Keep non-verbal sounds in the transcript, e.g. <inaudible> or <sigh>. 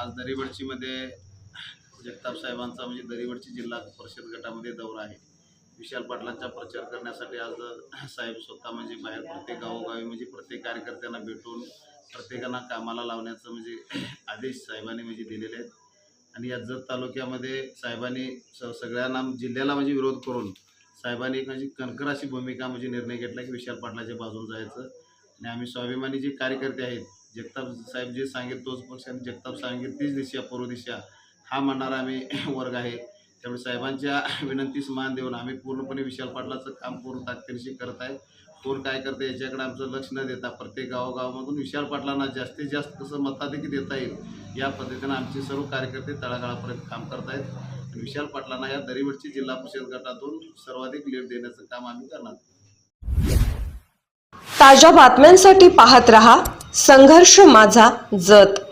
आज दरीवडचीमध्ये जगताप साहेबांचा म्हणजे दरीवडची जिल्हा परिषद गटामध्ये दौरा आहे. विशाल पाटलांचा प्रचार करण्यासाठी आज साहेब स्वतः म्हणजे बाहेर प्रत्येक गावोगावी म्हणजे प्रत्येक कार्यकर्त्यांना भेटून प्रत्येकांना कामाला लावण्याचं म्हणजे आदेश साहेबांनी म्हणजे दिलेले आहेत. आणि या जत तालुक्यामध्ये साहेबांनी स सगळ्यांना जिल्ह्याला म्हणजे विरोध करून साहेबांनी एक म्हणजे कणकर अशी भूमिका म्हणजे निर्णय घेतला की विशाल पाटलाच्या बाजून जायचं. आणि आम्ही स्वाभिमानी जे कार्यकर्ते आहेत जगताप साहेब जे सांगेल तोच पक्ष आणि जगताप सांगेल तीच दिशा पूर्व दिशा. हा म्हणणारा आम्ही <laughs> वर्ग आहे. त्यामुळे साहेबांच्या विनंतीस मान देऊन आम्ही पूर्णपणे विशाल पाटलाचं काम पूर्ण ताकदीशी करत आहे. कोण काय करते याच्याकडे आमचं लक्ष न देता प्रत्येक गावोगावामधून विशाल पाटलांना जास्तीत जास्त कसं मताधिकी देता येईल या पद्धतीनं आमचे सर्व कार्यकर्ते तळागाळापर्यंत काम करत आहेत. विशाल पाटलांना या दरीवडची जिल्हा परिषद गटातून सर्वाधिक लीड देण्याचं काम आम्ही करणार. ताज्या बातम्यांसाठी पाहत रहा संघर्ष माझा जत.